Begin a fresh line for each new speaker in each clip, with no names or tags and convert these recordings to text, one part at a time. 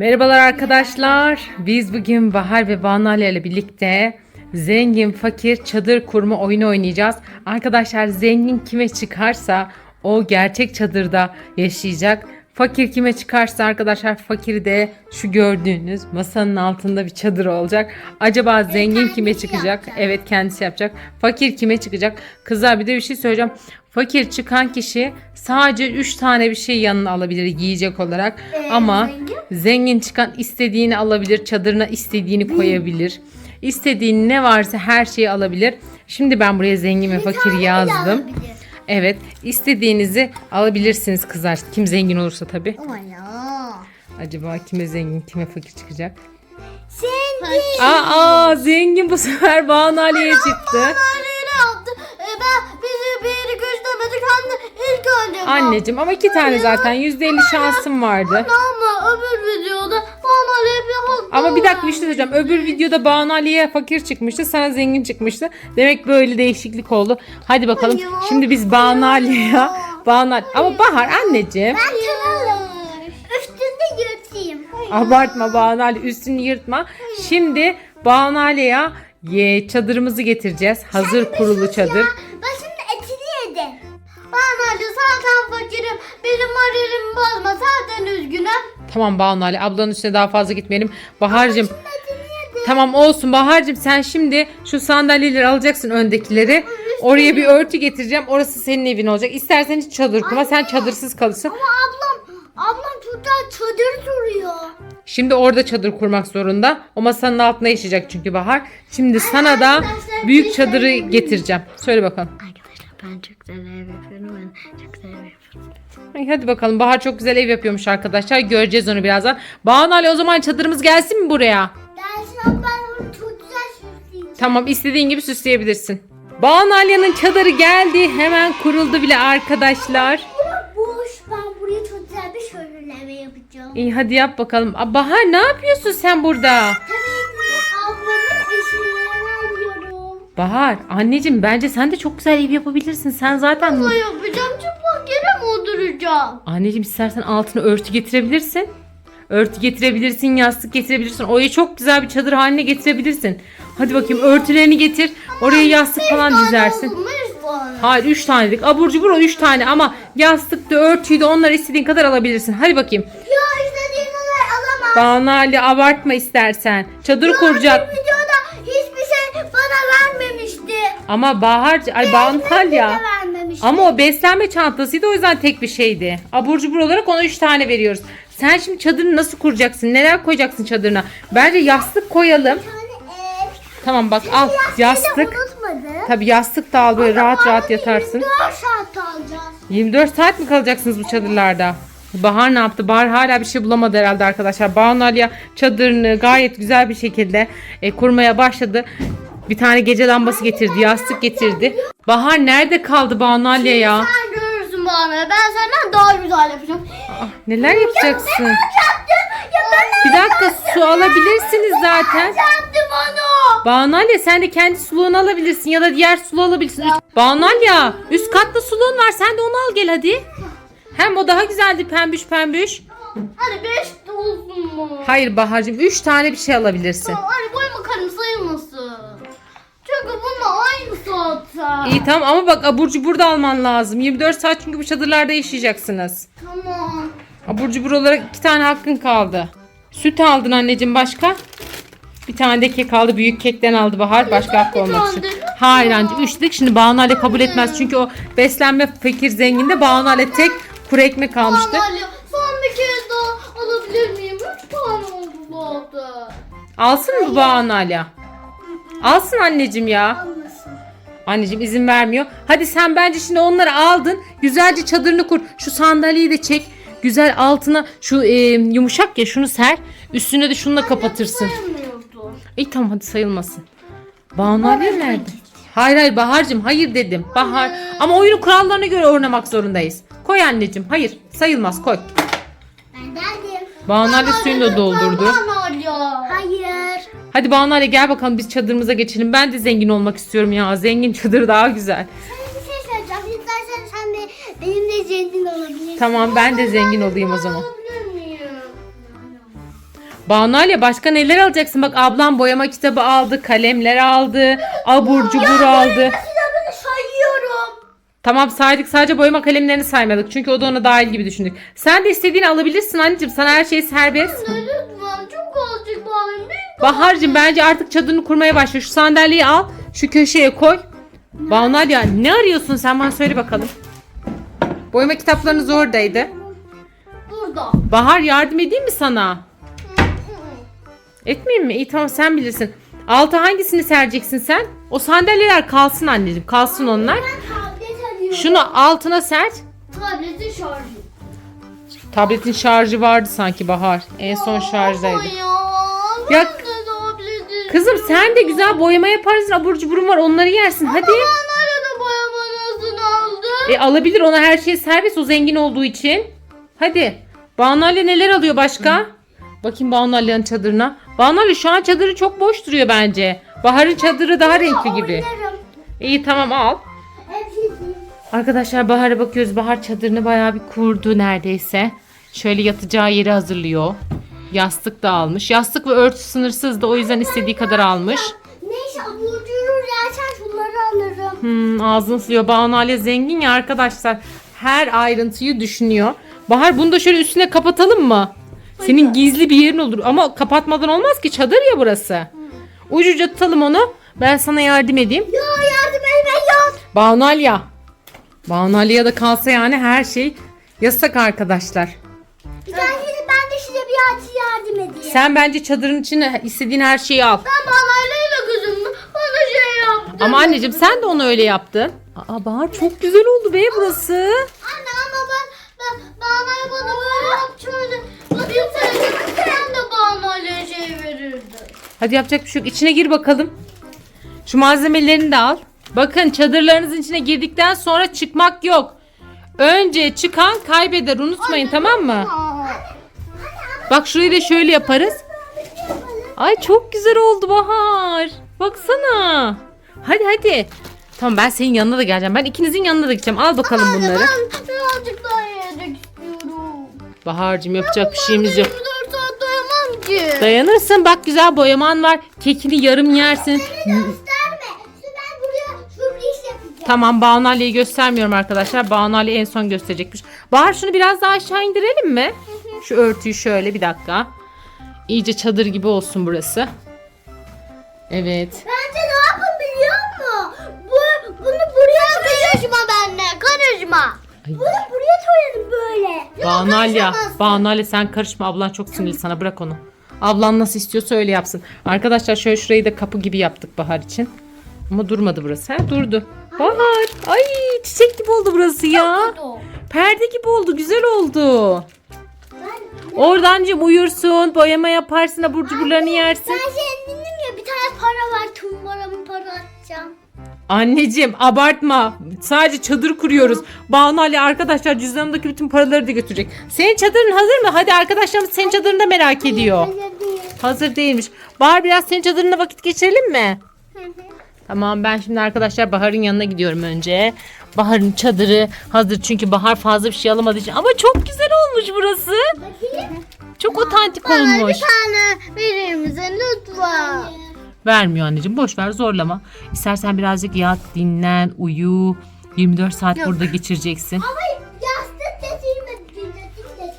Merhabalar arkadaşlar. Biz bugün Bahar ve Banu ile birlikte zengin fakir çadır kurma oyunu oynayacağız. Arkadaşlar zengin kime çıkarsa o gerçek çadırda yaşayacak. Fakir kime çıkarsa arkadaşlar fakir de şu gördüğünüz masanın altında bir çadır olacak. Acaba zengin kime çıkacak? Evet kendisi yapacak. Fakir kime çıkacak? Kızlar bir de bir şey söyleyeceğim. Fakir çıkan kişi sadece 3 tane bir şey yanına alabilir yiyecek olarak. Ama
zengin?
zengin çıkan istediğini alabilir. Çadırına istediğini koyabilir. İstediğin ne varsa her şeyi alabilir. Şimdi ben buraya zengin ve fakir yazdım. Evet, istediğinizi alabilirsiniz kızlar. Kim zengin olursa tabii.
Ya.
Acaba kime zengin, kime fakir çıkacak?
Zengin.
Aa, zengin bu sefer Banu Ali'ye çıktı.
Yaptı? E ben bizi bir göstermedik de ilk önce.
Anneciğim ama iki tane zaten %50 şansım vardı.
Ama
Ama bir dakika bir şey söyleyeceğim. Öbür videoda Banu Ali'ye fakir çıkmıştı. Sana zengin çıkmıştı. Demek böyle değişiklik oldu. Hadi bakalım.
Ya.
Şimdi biz Banu Ali'ye Banu Ali- Ama Bahar anneciğim.
Ben çalalım. Üstünde yırtayım.
Abartma Banu Ali üstünü yırtma. Şimdi Banu Ali'ye ye, çadırımızı getireceğiz. Hazır kurulu çadır.
Ben şimdi etini yedim. Ben hadi zaten fakirim. Benim moralimi bozma. Zaten üzgünüm.
Tamam Banu Ali ablanın üstüne daha fazla gitmeyelim. Bahar'cığım tamam olsun Bahar'cığım sen şimdi şu sandalyeleri alacaksın öndekileri. Oraya bir örtü getireceğim. Orası senin evin olacak. İstersen hiç çadır kurma. Sen çadırsız kalırsın.
Ama ablam, ablam şurada çadır duruyor.
Şimdi orada çadır kurmak zorunda. O masanın altında yaşayacak çünkü Bahar. Şimdi sana da büyük
bir
çadırı
şey
getireceğim. Söyle bakalım.
Arkadaşlar ben çok güzel ev yapıyorum. Ben çok güzel ev yapıyorum.
Ay, hadi bakalım. Bahar çok güzel ev yapıyormuş arkadaşlar. Göreceğiz onu birazdan. Banu Ali o zaman çadırımız gelsin mi buraya?
Gelsin ben onu çok güzel süsleyeceğim.
Tamam istediğin gibi süsleyebilirsin. Banu Ali'nin çadırı geldi. Hemen kuruldu bile arkadaşlar.
Bura boş. Ben buraya çok güzel bir şöyle yapacağım.
İyi hadi yap bakalım. Aa, Bahar ne yapıyorsun sen burada?
Tabii ki ablamın eşyalarını alıyorum.
Bahar anneciğim bence sen de çok güzel ev yapabilirsin. Sen zaten...
Ne yapacağım? Mi oturacağım?
Anneciğim istersen altına örtü getirebilirsin. Örtü getirebilirsin, yastık getirebilirsin. Orayı çok güzel bir çadır haline getirebilirsin. Hadi bakayım örtülerini getir. Oraya yastık falan dizersin.
Oldu mu üç tane?
Hayır 3 tane dedik. Abur cubur o 3 tane ama yastık da örtüyü de onları istediğin kadar alabilirsin. Hadi bakayım.
Ya istediğin kadar alamam.
Banu Ali abartma istersen. Çadır kuracak.
Bir videoda şey bana vermemişti.
Ama Bahar, ay Banu Ali ya.
Bana vermemişti.
Ama o beslenme çantasıydı o yüzden tek bir şeydi. Abur cubur olarak ona 3 tane veriyoruz. Sen şimdi çadırını nasıl kuracaksın? Neler koyacaksın çadırına? Bence yastık koyalım. Tamam bak al yastık.
Unutmadı.
Tabi yastık da al böyle rahat rahat yatarsın.
4 saat alacağız.
24 saat mi kalacaksınız bu çadırlarda? Bahar ne yaptı? Bahar hala bir şey bulamadı herhalde arkadaşlar. Banu Aliye çadırını gayet güzel bir şekilde e, kurmaya başladı. Bir tane gece lambası getirdi, yastık getirdi. Bahar nerede kaldı Banu Aliye ya?
Sen görürsün bana. Ben senden daha güzel yapacağım.
Ah, neler yapacaksın?
Ya ben
Bir dakika su alabilirsiniz zaten.
onu.
Banu Aliye sen de kendi suluğunu alabilirsin ya da diğer suluğu alabilirsin. Üst- Banu Aliye üst katta suluğun var sen de onu al gel hadi. Hem o daha güzeldi pembüş pembüş.
Hadi 5 olsun mu?
Hayır Bahar'cığım 3 tane bir şey alabilirsin.
Tamam hadi boy makarım sayılmasın. Çünkü bununla aynı zaten.
İyi tamam ama bak abur cubur da alman lazım. 24 saat çünkü bu çadırlarda yaşayacaksınız.
Tamam.
Abur cubur olarak 2 tane hakkın kaldı. Süt aldın anneciğim başka? Bir tane de kek aldı. Büyük kekten aldı Bahar. Başka hakkı olmak için. Hayır 3 dedik. Şimdi Banu Ali kabul etmez. Çünkü o beslenme fakir zenginde Banu Ali tek kuru ekmek almıştı.
Ali son bir kez daha alabilir miyim? 3 tane oldu zaten.
Alsın mı Banu Ali? Alsın anneciğim ya.
Almasın.
Anneciğim izin vermiyor. Hadi sen bence şimdi onları aldın. Güzelce çadırını kur. Şu sandalyeyi de çek. Güzel altına şu e, yumuşak ya şunu ser. Üstüne de şununla kapatırsın. İyi tamam hadi sayılmasın. Banu Ali nerede? Hayır hayır Bahar'cığım hayır dedim. Bahar ama oyunun kurallarına göre oynamak zorundayız. Koy anneciğim. Hayır sayılmaz koy.
Ben geldim.
Banu Ali suyunu da doldurdu.
Bana. Hayır.
Hadi Banu Ali gel bakalım biz çadırımıza geçelim. Ben de zengin olmak istiyorum ya. Zengin çadır daha güzel.
Sana bir şey söyleyeceğim. İstersen sen de benim de zengin olabilirsin.
Tamam ben de zengin olayım o zaman.
Alabilir miyim?
Banu Ali başka neler alacaksın? Bak ablam boyama kitabı aldı, kalemler aldı, abur cubur aldı.
Kitabını sayıyorum.
Tamam saydık sadece boyama kalemlerini saymadık. Çünkü o da ona dahil gibi düşündük. Sen de istediğini alabilirsin anneciğim. Sana her şey serbest.
Bağlayın.
Bahar'cığım bence artık çadırını kurmaya başla. Şu sandalyeyi al. Şu köşeye koy. Banu Ali ya, ne arıyorsun sen bana söyle bakalım. Boyama kitaplarınız oradaydı.
Burada.
Bahar yardım edeyim mi sana? Etmeyeyim mi? İyi tamam sen bilirsin. Alta hangisini sereceksin sen? O sandalyeler kalsın anneciğim. Kalsın onlar.
Ben tablet arıyorum.
Şunu altına ser.
Tabletin şarjı.
Tabletin şarjı vardı sanki Bahar. En son şarjdaydı.
Ya.
Ya-. Kızım sen de güzel boyama yaparsın. Abur cuburum var onları yersin. Hadi.
Ben nerede boyamanızını aldım?
E alabilir ona her şey serbest o zengin olduğu için. Hadi. Banu Ali neler alıyor başka? Bakayım Banu Ali'nin çadırına. Banu Ali şu an çadırı çok boş duruyor bence. Bahar'ın çadırı daha renkli gibi.
Oynarım.
İyi tamam al. Arkadaşlar Bahar'a bakıyoruz. Bahar çadırını bayağı bir kurdu neredeyse. Şöyle yatacağı yeri hazırlıyor. Yastık da almış. Yastık ve örtü sınırsız da o yüzden istediği kadar almış.
Neyse abur cubur yersen şunları alırım.
Hmm, ağzını siliyor. Banu Ali zengin ya arkadaşlar. Her ayrıntıyı düşünüyor. Bahar bunu da şöyle üstüne kapatalım mı? Senin gizli bir yerin olur. Ama kapatmadan olmaz ki çadır ya burası. Ucuca tutalım onu. Ben sana yardım edeyim.
Ya yardım etme yok.
Banu Ali'ye. Banu Ali'ye da kalsa yani her şey yasak arkadaşlar.
Açı yardım edeyim.
Sen bence çadırın içine istediğin her şeyi al.
Ben banayla kızım bana şey yaptı.
Ama anneciğim sen de onu öyle yaptın. Aa Bahar çok güzel oldu be burası.
Anne ama ben, ben banayla bana böyle yap şöyle. Bakayım sen, de banayla şey verirdin.
Hadi yapacak bir şey yok. İçine gir bakalım. Şu malzemelerini de al. Bakın çadırlarınızın içine girdikten sonra çıkmak yok. Önce çıkan kaybeder unutmayın tamam mı? Bak şurayı da şöyle yaparız. Ay çok güzel oldu Bahar. Baksana. Hadi hadi. Tamam ben senin yanına da geleceğim. Ben ikinizin yanına da gideceğim. Al bakalım
Anne
bunları.
ben birazcık daha yemek istiyorum.
Bahar'cığım yapacak bir şeyimiz yok.
24 saat doyamam ki.
Dayanırsın bak güzel boyaman var. Kekini yarım yersin.
Ben.
Tamam Banu Ali'yi göstermiyorum arkadaşlar. Banu Ali en son gösterecekmiş. Bahar şunu biraz daha aşağı indirelim mi? Şu örtüyü şöyle bir dakika. İyice çadır gibi olsun burası. Evet.
Bence ne yapın biliyor musun? Bu, bunu buraya Karışma benimle karışma.
Ay.
Bunu buraya koyalım böyle.
Banu Ali sen karışma. Ablan çok sinirli sana bırak onu. Ablan nasıl istiyorsa öyle yapsın. Arkadaşlar şöyle şurayı da kapı gibi yaptık Bahar için. Ama durmadı burası. Ha durdu. Bahar. Ay çiçek gibi oldu burası ya. Perde gibi oldu. Güzel oldu. Oradan uyursun, boyama yaparsın, abur cuburlarını yersin.
ben senin dedim ya bir tane para var. Tumbaramı para atacağım.
Anneciğim abartma. Sadece çadır kuruyoruz. Banu Ali arkadaşlar cüzdanındaki bütün paraları da götürecek. Senin çadırın hazır mı? Hadi arkadaşlarımız senin çadırını da merak ediyor.
Hayır değil.
Hazır değilmiş. Bahar biraz senin çadırında vakit geçirelim mi? Tamam ben şimdi arkadaşlar Bahar'ın yanına gidiyorum önce. Bahar'ın çadırı hazır çünkü Bahar fazla bir şey alamadığı için. Ama çok güzel olmuş burası.
Bakayım.
Çok otantik
Bana
olmuş.
bir tane verir misin lütfen?
Vermiyor anneciğim boş ver zorlama. İstersen birazcık yat, dinlen, uyu. 24 saat burada geçireceksin.
Ama yastık getirmedi.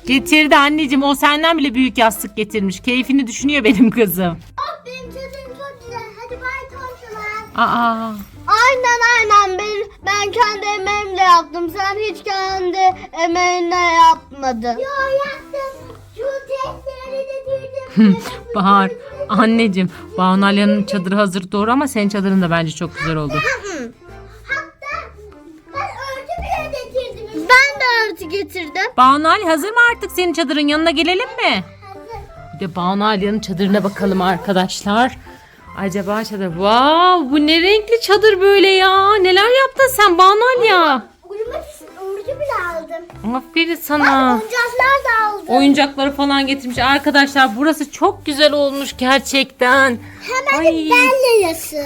Getirdi anneciğim o senden bile büyük yastık getirmiş. Keyfini düşünüyor benim kızım. Aa,
Aynen aynen ben, ben kendi emeğimle yaptım. Sen hiç kendi emeğinle yapmadın. Yo yaptım. Şu testleri de girdim.
Bahar anneciğim Banu Alya'nın çadırı hazır doğru ama senin çadırın da bence çok güzel oldu.
Hatta ben örtü bile getirdim. Ben de örtü getirdim.
Banu Ali hazır mı artık senin çadırın yanına gelelim mi?
Hazır.
Bir de Banu Alya'nın çadırına bakalım arkadaşlar. Acaba çadır. Wow bu ne renkli çadır böyle ya. Neler yaptın sen Banu Alya?
Uyumak için bile aldım.
Aferin sana.
Oyuncaklar da aldım.
Oyuncakları falan getirmiş. Arkadaşlar burası çok güzel olmuş gerçekten.
Hemen
Ay.
benle yası.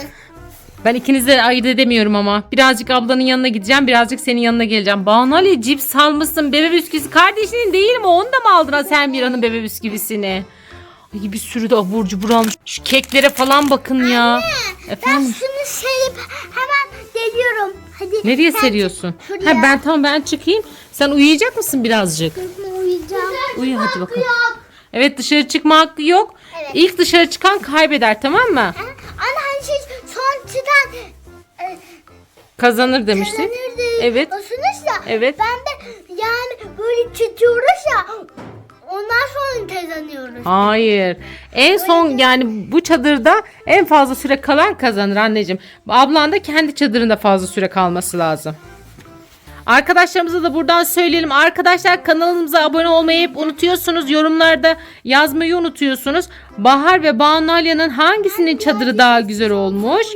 Ben ikinizi de ayırt edemiyorum ama. Birazcık ablanın yanına gideceğim. Birazcık senin yanına geleceğim. Banu Ali cips almışsın. Bebe bisküvisi. Kardeşinin değil mi? Onu da mı aldın sen bir anın bebe bisküvisini? Ay, bir sürü de abur cubur almış. Şu keklere falan bakın ya.
Ben
Efendim?
şunu serip hemen geliyorum. Hadi.
Nereye seriyorsun?
şuraya.
Ha ben tamam ben çıkayım. Sen uyuyacak mısın birazcık?
uyuyacağım.
Uyu hadi bakalım. Evet dışarı çıkma hakkı yok.
Evet.
İlk dışarı çıkan kaybeder tamam mı?
Anne hani şey son çıkan e,
Kazanır demiştik.
kazanırdı.
Evet.
Osunuz ya.
Evet.
Ben de yani böyle çıtıyoruz ya. Ondan sonra kazanıyoruz.
Hayır. En son yani bu çadırda en fazla süre kalan kazanır anneciğim. Ablan da kendi çadırında fazla süre kalması lazım. Arkadaşlarımıza da buradan söyleyelim. Arkadaşlar kanalımıza abone olmayı hep unutuyorsunuz. Yorumlarda yazmayı unutuyorsunuz. Bahar ve Banu Alya'nın hangisinin çadırı daha güzel olmuş?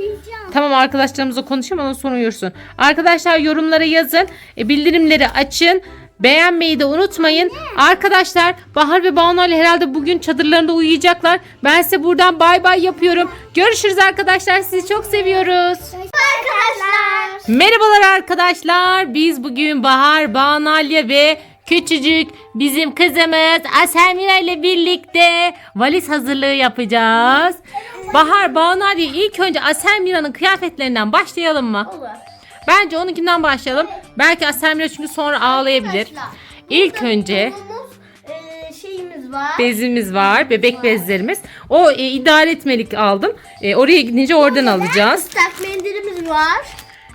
Tamam arkadaşlarımıza konuşayım ondan sonra uyursun. Arkadaşlar yorumlara yazın. E, bildirimleri açın. Beğenmeyi de unutmayın. Arkadaşlar Bahar ve Banu Ali herhalde bugün çadırlarında uyuyacaklar. Ben size buradan bay bay yapıyorum. Görüşürüz arkadaşlar. Sizi çok seviyoruz.
Arkadaşlar.
Merhabalar arkadaşlar. Biz bugün Bahar, Banu Alya ve küçücük bizim kızımız Asemira ile birlikte valiz hazırlığı yapacağız. Bahar, Banu Alya ilk önce Asemira'nın kıyafetlerinden başlayalım mı?
Olur.
Bence onunkinden başlayalım. Belki Asemira çünkü sonra ağlayabilir. İlk
burada
önce
e, şeyimiz var.
bezimiz var, bebek bezlerimiz. O e, idare etmelik aldım. E, oraya gidince oradan alacağız.
Islak mendilimiz var.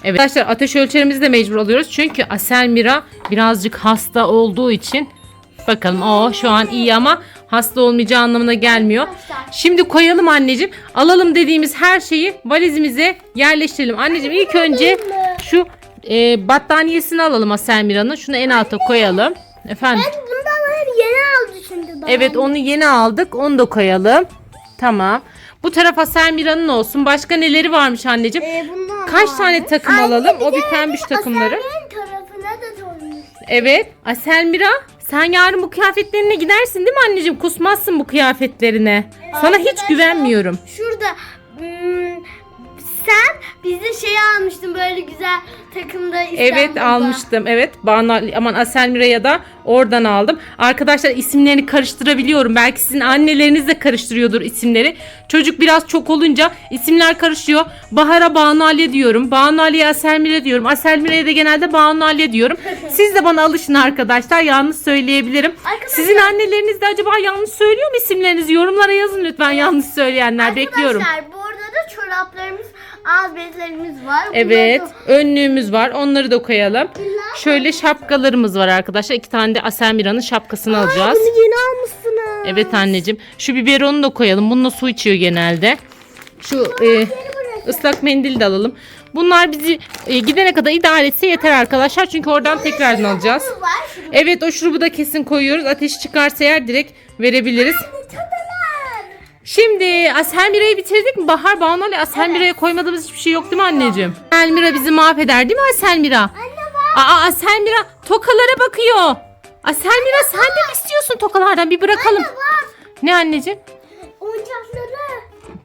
Evet arkadaşlar ateş ölçerimizi de mecbur alıyoruz. Çünkü Aselmira birazcık hasta olduğu için bakalım o şu an iyi ama hasta olmayacağı anlamına gelmiyor. Şimdi koyalım anneciğim. Alalım dediğimiz her şeyi valizimize yerleştirelim. Anneciğim ilk önce şu e, battaniyesini alalım Aselmira'nın. Şunu en alta koyalım. Efendim.
Bundan yeni aldı şimdi bana.
Evet onu yeni aldık. Onu da koyalım. Tamam. Bu taraf Aselmira'nın olsun. Başka neleri varmış anneciğim?
E, bundan
Kaç
var.
tane takım
Anne,
alalım?
bir
O bir pembiş takımları.
Tarafına da dolmuş.
Evet. Aselmira sen yarın bu kıyafetlerine gidersin değil mi anneciğim? Kusmazsın bu kıyafetlerine. Sana hiç
Arkadaşlar,
güvenmiyorum.
Şurada hmm, sen bize şey almıştın böyle güzel takımda İstanbul'da.
Evet almıştım. Evet. Bana aman Aselmira'ya da oradan aldım. Arkadaşlar isimlerini karıştırabiliyorum. Belki sizin anneleriniz de karıştırıyordur isimleri. Çocuk biraz çok olunca isimler karışıyor. Bahar'a Banu Ali diyorum. Banu Ali'ye Aselmira diyorum. Aselmira'ya da genelde Banu Ali diyorum. Siz de bana alışın arkadaşlar. Yanlış söyleyebilirim.
Arkadaşlar-
Sizin anneleriniz de acaba yanlış söylüyor mu isimlerinizi? Yorumlara yazın lütfen yanlış söyleyenler. Bekliyorum.
Arkadaşlar bu arada da çoraplarımız, ağız bezlerimiz var.
Evet,
da-
önlüğümüz var. Onları da koyalım. Şöyle şapkalarımız var arkadaşlar. İki tane de Aselmira'nın şapkasını alacağız.
Bunu yeni almışsınız.
Evet anneciğim. Şu biberonu da koyalım. Bununla su içiyor genelde. Şu e, ıslak mendil de alalım. Bunlar bizi e, gidene kadar idare etse yeter arkadaşlar. Çünkü oradan tekrardan alacağız. Evet o şurubu da kesin koyuyoruz. Ateşi çıkarsa eğer direkt verebiliriz.
Çadılar.
Şimdi Aselmira'yı bitirdik mi? Bahar Banu Ali Aselmira'ya koymadığımız hiçbir şey yok değil mi anneciğim? Aselmira bizi mahveder değil mi Aselmira?
Anne var.
Aa Aselmira tokalara bakıyor. Aselmira sen de mi istiyorsun tokalardan? Bir bırakalım. Ne anneciğim?
Oyuncakları.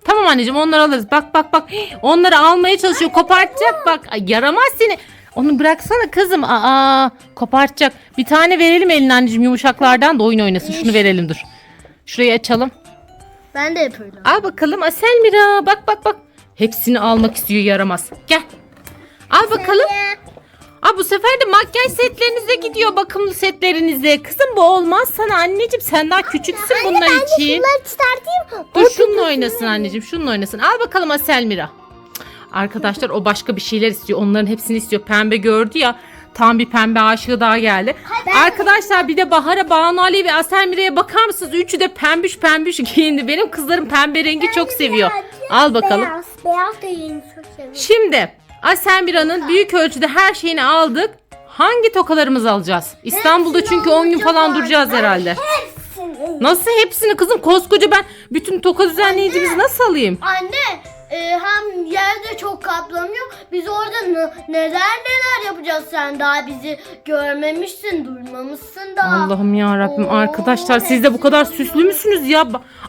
Tamam anneciğim onları alırız. Bak bak bak. Onları almaya çalışıyor. Kopartacak bak. Ay, yaramaz seni. Onu bıraksana kızım. Aa kopartacak. Bir tane verelim eline anneciğim yumuşaklardan da oyun oynasın. Şunu verelim dur. Şurayı açalım.
Ben de yapıyorum.
Al bakalım Aselmira. Bak bak bak. Hepsini almak istiyor yaramaz. Gel. Al bakalım. Aa bu sefer de makyaj setlerinize gidiyor bakımlı setlerinize. Kızım bu olmaz sana anneciğim sen daha küçüksün bunlar için.
Şunları çıkartayım.
Dur şununla oynasın anneciğim şununla oynasın. Al bakalım Aselmira. Cık, Arkadaşlar o başka bir şeyler istiyor. Onların hepsini istiyor. Pembe gördü ya. Tam bir pembe aşığı daha geldi. Arkadaşlar bir de Bahar'a, Banu Ali ve Aselmira'ya bakar mısınız? Üçü de pembiş pembiş giyindi. Benim kızlarım pembe rengi çok seviyor. Al bakalım.
Beyaz. Beyaz da yeni çok seviyorum.
Şimdi Aselmira'nın büyük ölçüde her şeyini aldık. Hangi tokalarımızı alacağız? İstanbul'da çünkü 10 gün falan duracağız herhalde.
Hepsini.
Nasıl hepsini kızım? Koskoca ben bütün toka düzenleyicimizi nasıl alayım?
Anne e, hem yerde çok kaplanıyor. Biz orada ne- neler neler yapacağız sen daha bizi görmemişsin, duymamışsın da.
Allah'ım ya Rabbim
Oo,
arkadaşlar siz de bu kadar süslü müsünüz ya?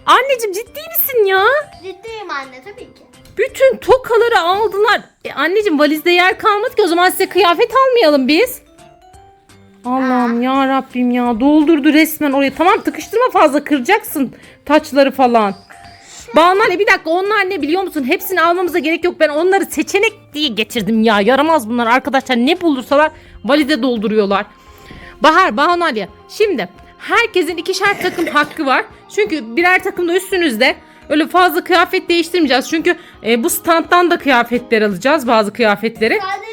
Anneciğim ciddi misin ya?
Ciddiyim anne tabii ki.
Bütün tokaları aldılar. E, anneciğim valizde yer kalmadı ki o zaman size kıyafet almayalım biz. Allah'ım ya Rabbim ya doldurdu resmen oraya. Tamam tıkıştırma fazla kıracaksın. taçları falan. Banu Ali bir dakika onlar ne biliyor musun? Hepsini almamıza gerek yok. Ben onları seçenek diye getirdim ya. Yaramaz bunlar arkadaşlar. Ne bulursalar valize dolduruyorlar. Bahar, Banu Ali. Şimdi herkesin ikişer takım hakkı var. Çünkü birer takımda üstünüzde öyle fazla kıyafet değiştirmeyeceğiz. Çünkü e, bu standtan da kıyafetler alacağız bazı kıyafetleri.
Sadece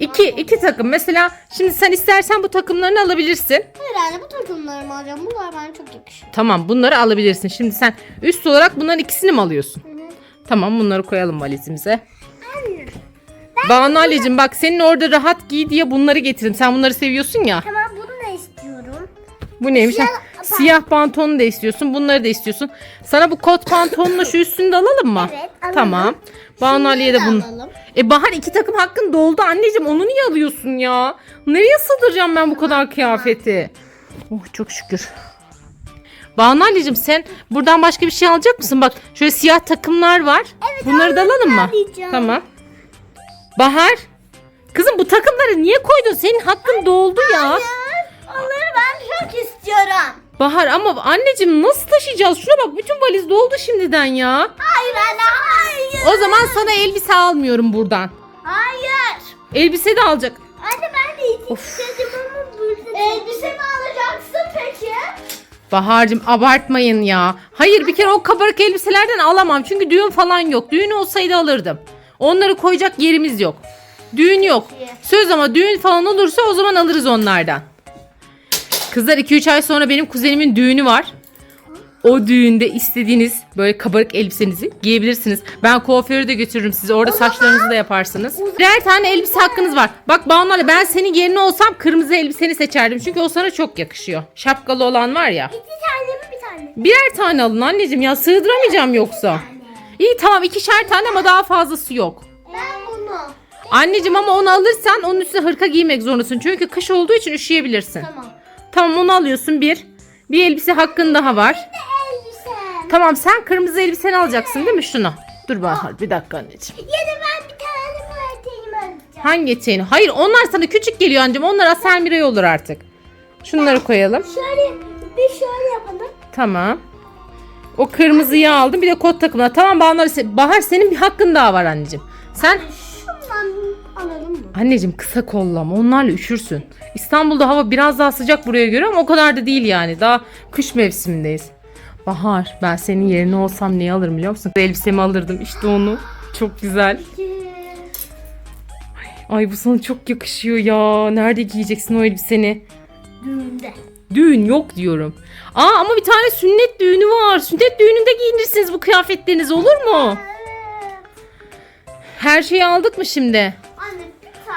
İki, iki takım. Mesela şimdi sen istersen bu takımlarını alabilirsin.
Hayır anne bu takımları mı alacağım? Bunlar bana çok yakışıyor.
Tamam bunları alabilirsin. Şimdi sen üst olarak bunların ikisini mi alıyorsun? Tamam bunları koyalım valizimize. Banu Ali'cim bak senin orada rahat giy diye bunları getirdim. Sen bunları seviyorsun ya.
Tamam.
Bu neymiş?
Siyah-
Ha, Siyah pantolonu da istiyorsun. Bunları da istiyorsun. Sana bu kot pantolonla şu üstünü de alalım mı?
Evet, alalım.
Tamam. Banu Ali'ye de bunu.
alalım.
E Bahar iki takım hakkın doldu anneciğim. Onu niye alıyorsun ya? Nereye sığdıracağım ben bu kadar kıyafeti? Oh çok şükür. Banu Ali'cim sen buradan başka bir şey alacak mısın? Bak şöyle siyah takımlar var. Bunları da alalım mı?
alacağım.
Tamam. Bahar. Kızım bu takımları niye koydun? Senin hakkın doldu ya.
Onları ben çok istiyorum.
Bahar ama anneciğim nasıl taşıyacağız? Şuna bak bütün valiz doldu şimdiden ya.
Hayır anne hayır.
O zaman sana elbise almıyorum buradan.
Hayır.
Elbise de alacak.
Anne ben de istedim ama burada. Elbise mi alacaksın peki?
Bahar'cığım abartmayın ya. Hayır bir kere o kabarık elbiselerden alamam. Çünkü düğün falan yok. Düğün olsaydı alırdım. Onları koyacak yerimiz yok. Düğün yok. Söz ama düğün falan olursa o zaman alırız onlardan. Kızlar 2-3 ay sonra benim kuzenimin düğünü var. O düğünde istediğiniz böyle kabarık elbisenizi giyebilirsiniz. Ben kuaföre de götürürüm sizi. Orada saçlarınızı da yaparsınız. Birer tane elbise hakkınız var. Bak Banu Ali, ben senin yerine olsam kırmızı elbiseni seçerdim. Çünkü o sana çok yakışıyor. Şapkalı olan var ya.
İki tane mi bir tane?
Birer tane alın anneciğim ya sığdıramayacağım yoksa. İyi tamam ikişer tane ama daha fazlası yok.
Ben bunu.
Anneciğim ama onu alırsan onun üstüne hırka giymek zorundasın. Çünkü kış olduğu için üşüyebilirsin.
Tamam.
Tamam onu alıyorsun bir. Bir elbise hakkın daha var. Tamam sen kırmızı elbiseni alacaksın değil mi şunu? Dur Bahar bir dakika anneciğim.
Ya da ben bir tane bu eteğimi alacağım.
Hangi eteğini? Hayır onlar sana küçük geliyor anneciğim. Onlar Asel olur artık. Şunları koyalım.
Şöyle bir şöyle yapalım.
Tamam. O kırmızıyı aldım. Bir de kot takımına. Tamam Bahar, Bahar senin bir hakkın daha var anneciğim. Sen? Anneciğim kısa kollama onlarla üşürsün. İstanbul'da hava biraz daha sıcak buraya göre ama o kadar da değil yani. Daha kış mevsimindeyiz. Bahar ben senin yerine olsam neyi alırım biliyor musun? Elbisemi alırdım işte onu. Çok güzel. Ay bu sana çok yakışıyor ya. Nerede giyeceksin o elbiseni?
Düğünde.
Düğün yok diyorum. Aa ama bir tane sünnet düğünü var. Sünnet düğününde giyinirsiniz bu kıyafetleriniz olur mu? Her şeyi aldık mı şimdi?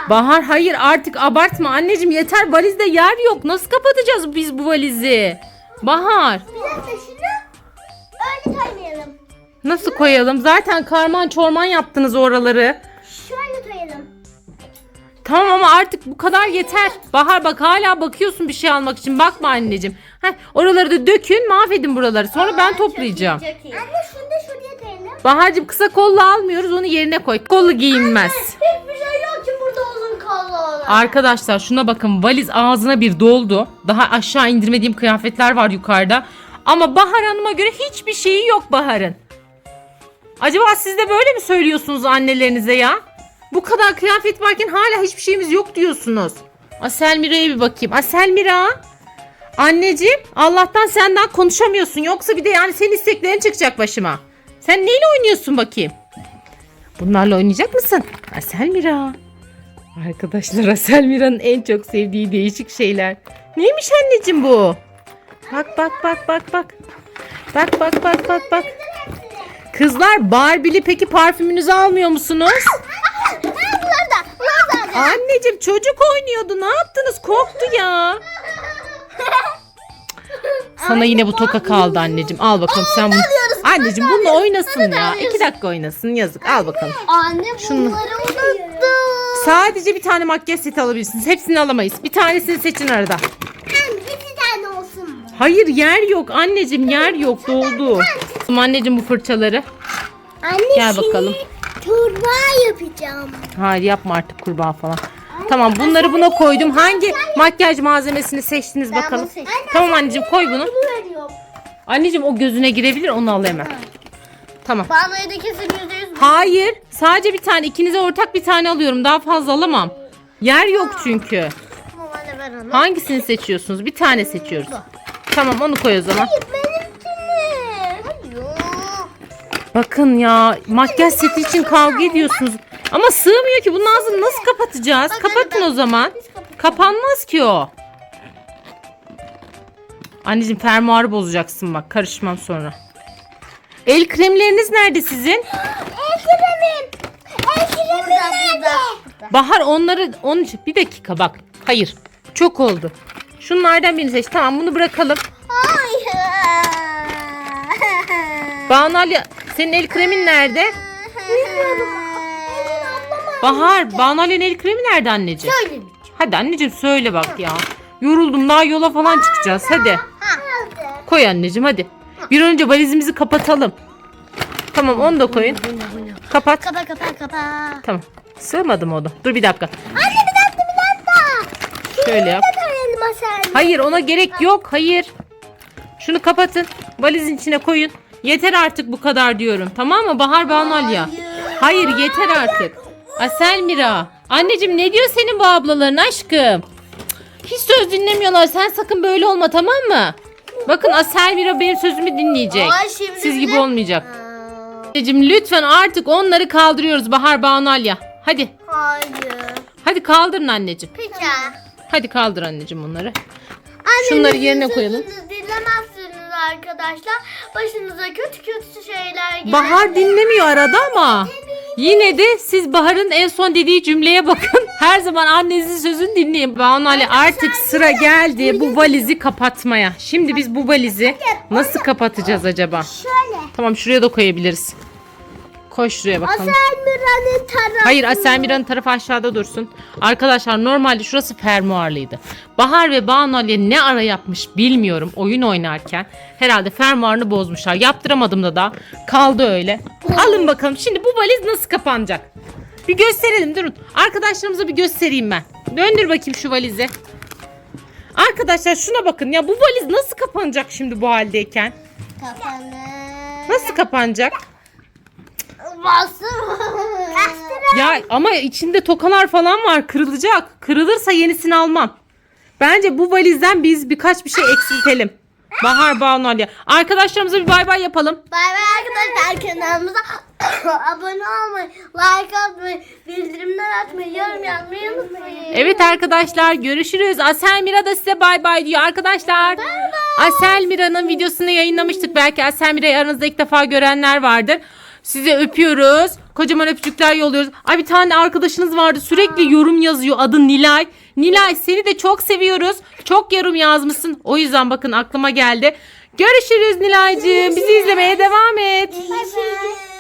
Bahar hayır artık abartma anneciğim yeter valizde yer yok. Nasıl kapatacağız biz bu valizi? Bahar
Bir dakika şunu öyle koymayalım.
nasıl koyalım? Zaten karman çorman yaptınız oraları.
Şöyle koyalım.
Tamam ama artık bu kadar yeter. Bahar bak hala bakıyorsun bir şey almak için. Bakma anneciğim. Heh, oraları da dökün mahvedin buraları. Sonra ben toplayacağım.
Anne şunu da şuraya.
Bahar'cığım kısa kollu almıyoruz onu yerine koy. Kollu giyinmez.
Hiçbir şey yok ki burada uzun kollu olan.
Arkadaşlar şuna bakın valiz ağzına bir doldu. Daha aşağı indirmediğim kıyafetler var yukarıda. Ama Bahar Hanım'a göre hiçbir şeyi yok Bahar'ın. Acaba siz de böyle mi söylüyorsunuz annelerinize ya? Bu kadar kıyafet varken hala hiçbir şeyimiz yok diyorsunuz. Asel Mira'ya bir bakayım. Asel Mira. Anneciğim Allah'tan sen daha konuşamıyorsun. Yoksa bir de yani senin isteklerin çıkacak başıma. Sen neyle oynuyorsun bakayım? Bunlarla oynayacak mısın? Asel Mira. Arkadaşlar Asel Mira'nın en çok sevdiği değişik şeyler. Neymiş anneciğim bu? Bak bak bak bak bak. Bak bak bak bak bak. Kızlar Barbie'li peki parfümünüzü almıyor musunuz? Anneciğim çocuk oynuyordu. Ne yaptınız? Korktu ya. Sana yine bu toka kaldı anneciğim. Al bakalım sen bunu. Anneciğim bununla oynasın ya. İki dakika oynasın yazık. Al bakalım.
Anne
Şunu-
bunları unuttum.
Sadece bir tane makyaj seti alabilirsiniz. Hepsini alamayız. Bir tanesini seçin arada.
Hem bir tane olsun mu?
Hayır yer yok anneciğim yer yok doldu. Anneciğim bu fırçaları.
Anne
Gel bakalım.
Turba yapacağım.
Hayır yapma artık kurbağa falan. Tamam bunları buna koydum. Hangi makyaj malzemesini seçtiniz bakalım.
bunu seçtim.
Tamam anneciğim koy bunu.
Veriyorum.
Anneciğim o gözüne girebilir onu al hemen. Tamam.
Bana da kesin yüzde yüz.
Hayır. Sadece bir tane. İkinize ortak bir tane alıyorum. Daha fazla alamam. Yer yok çünkü.
Tamam anne ver onu.
Hangisini seçiyorsunuz? Bir tane seçiyoruz. Tamam onu koy o zaman.
Benimkini. Hayır.
Bakın ya makyaj seti için kavga ediyorsunuz. Ama sığmıyor ki bunun ağzını nasıl kapatacağız? Kapatın o zaman. Kapanmaz ki o. Anneciğim fermuarı bozacaksın bak karışmam sonra. El kremleriniz nerede sizin?
El kremim. El kremim nerede?
Bahar onları onun için bir dakika bak. Hayır. Çok oldu. Şunlardan birini seç. Tamam bunu bırakalım.
Hayır.
Banu Ali senin el kremin nerede?
Bilmiyorum. Ablama.
Bahar Banu Ali'nin el kremi nerede anneciğim?
Söylemeyeceğim.
Hadi anneciğim söyle bak ya. Yoruldum daha yola falan çıkacağız. Hadi.
Ha.
Koy anneciğim hadi. Bir an önce valizimizi kapatalım. Tamam onu da koyun. Kapat.
Kapa kapa kapa.
Tamam. Sığmadı mı o da? Dur bir dakika.
Anne bir dakika bir dakika.
Şöyle yap. Hayır ona gerek yok. Hayır. Şunu kapatın. Valizin içine koyun. Yeter artık bu kadar diyorum. Tamam mı Bahar Banu Aliya? Hayır yeter artık. Asel Mira. Anneciğim ne diyor senin bu ablaların aşkım? Cık, Hiç söz dinlemiyorlar. Sen sakın böyle olma tamam mı? Bakın Asel Mira benim sözümü dinleyecek.
Ay, şimdi
Siz gibi
bile-
olmayacak. Anneciğim lütfen artık onları kaldırıyoruz Bahar Banu Aliya. Hadi.
Hayır.
Hadi kaldırın anneciğim.
Peki.
Hadi kaldır anneciğim onları. Şunları yerine koyalım.
dinlemezsiniz arkadaşlar. Başınıza kötü kötü şeyler gelir.
Bahar dinlemiyor arada ama. Yine de siz Bahar'ın en son dediği cümleye bakın. Her zaman annenizin sözünü dinleyin. Banu Ali artık sıra geldi bu valizi kapatmaya. Şimdi biz bu valizi nasıl kapatacağız acaba?
Şöyle.
Tamam şuraya da koyabiliriz. Koy şuraya bakalım.
Aselmira'nın tarafı.
Hayır Aselmira'nın tarafı aşağıda dursun. Arkadaşlar normalde şurası fermuarlıydı. Bahar ve Banu Ali ne ara yapmış bilmiyorum oyun oynarken. Herhalde fermuarını bozmuşlar. Yaptıramadım da da kaldı öyle. Alın bakalım şimdi bu valiz nasıl kapanacak? Bir gösterelim durun. Arkadaşlarımıza bir göstereyim ben. Döndür bakayım şu valizi. Arkadaşlar şuna bakın ya bu valiz nasıl kapanacak şimdi bu haldeyken?
Kafanı.
Nasıl kapanacak?
Kastıra.
Ya ama içinde tokalar falan var kırılacak. Kırılırsa yenisini almam. Bence bu valizden biz birkaç bir şey eksiltelim. Bahar Banu Aliye. Arkadaşlarımıza bir bay bay yapalım.
Bay bay arkadaşlar kanalımıza abone olmayı, like atmayı, bildirimler açmayı, yorum yazmayı unutmayın.
Evet arkadaşlar görüşürüz. Asel Mira da size bay bay diyor arkadaşlar. Asel Mira'nın videosunu yayınlamıştık. Belki Asel Mira'yı aranızda ilk defa görenler vardır. Size öpüyoruz. Kocaman öpücükler yolluyoruz. Ay bir tane arkadaşınız vardı sürekli yorum yazıyor. Adı Nilay. Nilay seni de çok seviyoruz. Çok yorum yazmışsın. O yüzden bakın aklıma geldi. Görüşürüz Nilay'cığım. Bizi izlemeye devam et.
Bay bay.